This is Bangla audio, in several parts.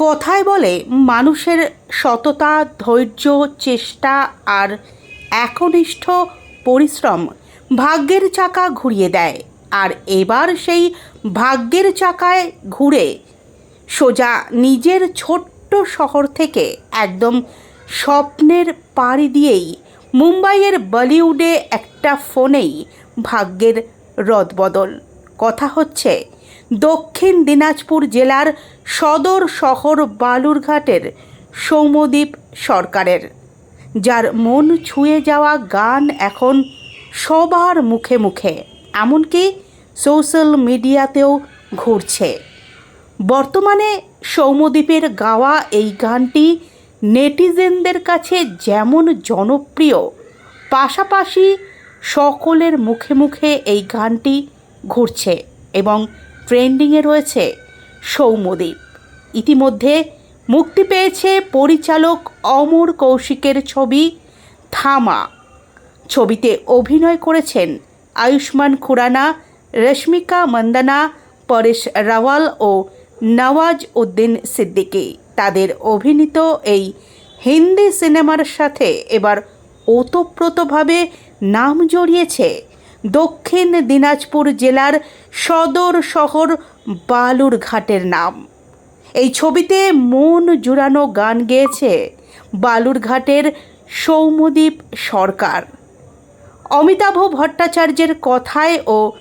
কথায় বলে, মানুষের সততা, ধৈর্য, চেষ্টা আর একনিষ্ঠ পরিশ্রম ভাগ্যের চাকা ঘুরিয়ে দেয়। আর এবার সেই ভাগ্যের চাকায় ঘুরে সোজা নিজের ছোট্ট শহর থেকে একদম স্বপ্নের পাড়ি দিয়েই মুম্বাইয়ের বলিউডে একটা ফোনেই ভাগ্যের রদবদল। কথা হচ্ছে দক্ষিণ দিনাজপুর জেলার সদর শহর বালুরঘাটের সৌমদ্বীপ সরকারের, যার মন ছুঁয়ে যাওয়া গান এখন সবার মুখে মুখে, এমনকি সোশ্যাল মিডিয়াতেও ঘুরছে। বর্তমানে সৌম্যদীপের গাওয়া এই গানটি নেটিজেনদের কাছে যেমন জনপ্রিয়, পাশাপাশি সকলের মুখে মুখে এই গানটি ঘুরছে এবং ট্রেন্ডিংয়ে রয়েছে সৌম্যদীপ। ইতিমধ্যে মুক্তি পেয়েছে পরিচালক অমর কৌশিকের ছবি থামা। ছবিতে অভিনয় করেছেন আয়ুষ্মান খুরানা, রশ্মিকা মন্দানা, পরেশ রাওয়াল ও নওয়াজ উদ্দিন সিদ্দিকী। তাদের অভিনীত এই হিন্দি সিনেমার সাথে এবার ওতপ্রোতভাবে নাম জড়িয়েছে দক্ষিণ দিনাজপুর জেলার সদর শহর বালুরঘাটের নাম। এই ছবিতে মন জুড়ানো গান গেয়েছে বালুরঘাটের সৌম্যদীপ সরকার। অমিতাভ ভট্টাচার্যের কথায় ও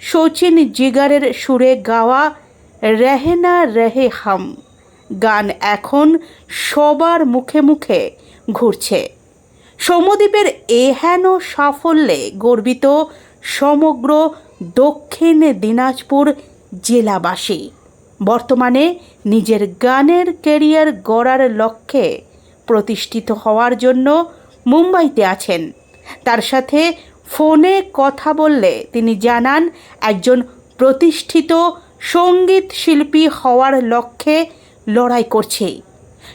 শচীন জিগারের সুরে গাওয়া রেহেনা রেহে হাম। গান এখন সবার মুখে মুখে ঘুরছে। সৌম্যদ্বীপের এহেন সাফল্যে গর্বিত সমগ্র দক্ষিণ দিনাজপুর জেলাবাসী। বর্তমানে নিজের গানের কেরিয়ার গড়ার লক্ষ্যে প্রতিষ্ঠিত হওয়ার জন্য মুম্বাইতে আছেন। তার সাথে ফোনে কথা বললে তিনি জানান, একজন প্রতিষ্ঠিত সংগীত শিল্পী হওয়ার লক্ষ্যে লড়াই করছে।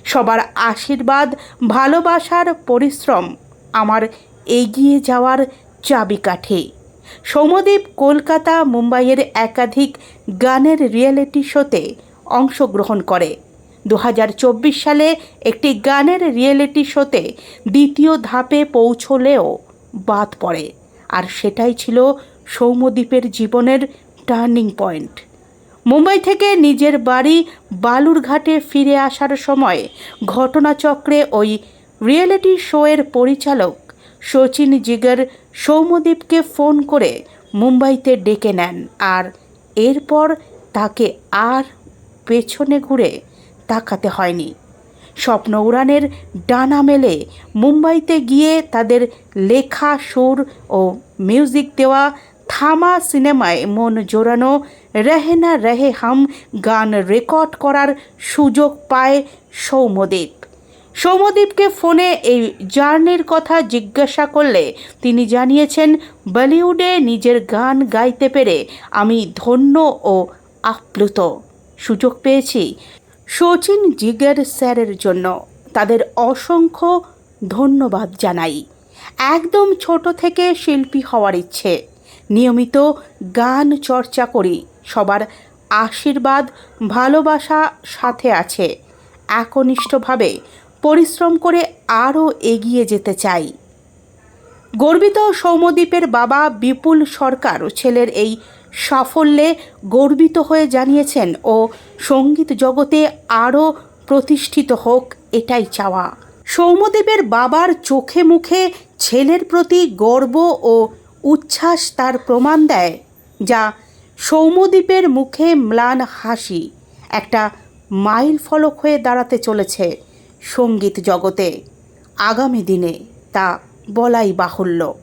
সবার আশীর্বাদ, ভালোবাসার পরিশ্রম আমার এগিয়ে যাওয়ার চাবিকাঠি। সৌমদ্বীপ কলকাতা, মুম্বাইয়ের একাধিক গানের রিয়েলিটি শোতে অংশগ্রহণ করে। দু হাজার চব্বিশ সালে একটি গানের রিয়েলিটি শোতে দ্বিতীয় ধাপে পৌঁছলেও বাদ পড়ে। আর সেটাই ছিল সৌম্যদ্বীপের জীবনের টার্নিং পয়েন্ট। মুম্বাই থেকে নিজের বাড়ি বালুরঘাটে ফিরে আসার সময় ঘটনাচক্রে ওই রিয়েলিটি শোয়ের পরিচালক শচীন জিগর সৌম্যদীপকে ফোন করে মুম্বাইতে ডেকে নেন আর এরপর তাকে আর পেছনে ঘুরে তাকাতে হয়নি। স্বপ্ন উড়ানের ডানা মেলে মুম্বাইতে গিয়ে তাদের লেখা, সুর ও মিউজিক দেওয়া থামা সিনেমায় মন জোরানো রেহেনা রেহে হাম গান রেকর্ড করার সুযোগ পায় সৌম্যদীপ সৌম্যদীপকে ফোনে এই জার্নির কথা জিজ্ঞাসা করলে তিনি জানিয়েছেন, বলিউডে নিজের গান গাইতে পেরে আমি ধন্য ও আপ্লুত। সুযোগ পেয়েছি শচীন জিগের স্যারের জন্য। তাদের অসংখ্য ধন্যবাদ জানাই। একদম ছোট থেকে শিল্পী হওয়ার ইচ্ছে। নিয়মিত গান চর্চা করি। সবার আশীর্বাদ, ভালোবাসা সাথে আছে। একনিষ্ঠভাবে পরিশ্রম করে আরও এগিয়ে যেতে চাই। গর্বিত সৌমদ্বীপের বাবা বিপুল সরকার ছেলের এই সাফল্যে গর্বিত হয়ে জানিয়েছেন, ও সংগীত জগতে আরও প্রতিষ্ঠিত হোক এটাই চাওয়া। সৌম্যদেবের বাবার চোখে মুখে ছেলের প্রতি গর্ব ও উচ্ছ্বাস তার প্রমাণ দেয়, যা সৌমদ্বীপের মুখে ম্লান হাসি, একটা মাইল ফলক হয়ে দাঁড়াতে চলেছে সংগীত জগতে। আগামী দিনে তা বলাই বাহুল্য।